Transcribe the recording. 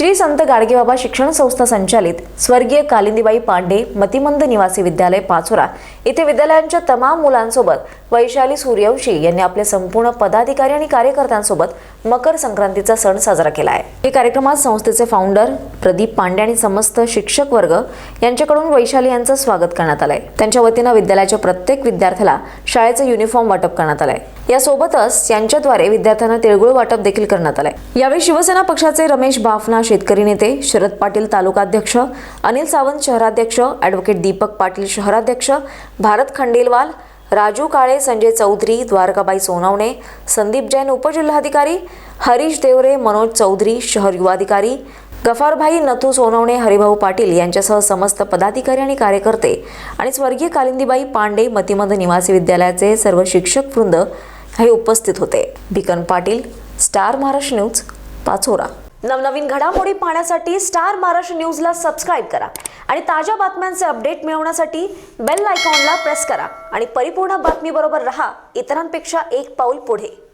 श्री संत गाडगेबाबा शिक्षण संस्था संचालित स्वर्गीय कालिंदीबाई पांडे मतिमंद निवासी विद्यालय पाचोरा येथे विद्यालयांच्या तमाम मुलांसोबत वैशाली सूर्यवंशी यांनी आपल्या संपूर्ण पदाधिकारी आणि कार्यकर्त्यांसोबत मकर संक्रांतीचा सण साजरा केला आहे. या कार्यक्रमात संस्थेचे फाउंडर प्रदीप पांडे आणि समस्त शिक्षक वर्ग यांच्याकडून वैशाली यांचं स्वागत करण्यात आलंय. त्यांच्या वतीनं विद्यालयाच्या प्रत्येक विद्यार्थ्याला शाळेचं युनिफॉर्म वाटप करण्यात आलंय. यासोबतच यांच्याद्वारे विद्यार्थ्यांना तिळगुळ वाटप देखील करण्यात आलंय. यावेळी शिवसेना पक्षाचे रमेश बाफना शेतकरी नेते शरद पाटील तालुकाध्यक्ष अनिल सावंत शहराध्यक्ष ॲडव्होकेट दीपक पाटील शहराध्यक्ष भारत खंडेलवाल राजू काळे संजय चौधरी द्वारकाबाई सोनवणे संदीप जैन उपजिल्हाधिकारी हरीश देवरे मनोज चौधरी शहर युवाधिकारी गफारभाई नथू सोनवणे हरिभाऊ पाटील यांच्यासह समस्त पदाधिकारी आणि कार्यकर्ते आणि स्वर्गीय कालिंदीबाई पांडे मतिमंद निवासी विद्यालयाचे सर्व शिक्षक वृंद हे उपस्थित होते. Bhikan Patil Star Maharashtra News Pachora. नवनवीन घडामोडी पाहण्यासाठी स्टार महाराष्ट्र न्यूजला सबस्क्राईब करा आणि ताज्या बातम्यांचे अपडेट मिळवण्यासाठी बेल आयकॉनला प्रेस करा आणि परिपूर्ण बातमीबरोबर रहा. इतरांपेक्षा एक पाऊल पुढे.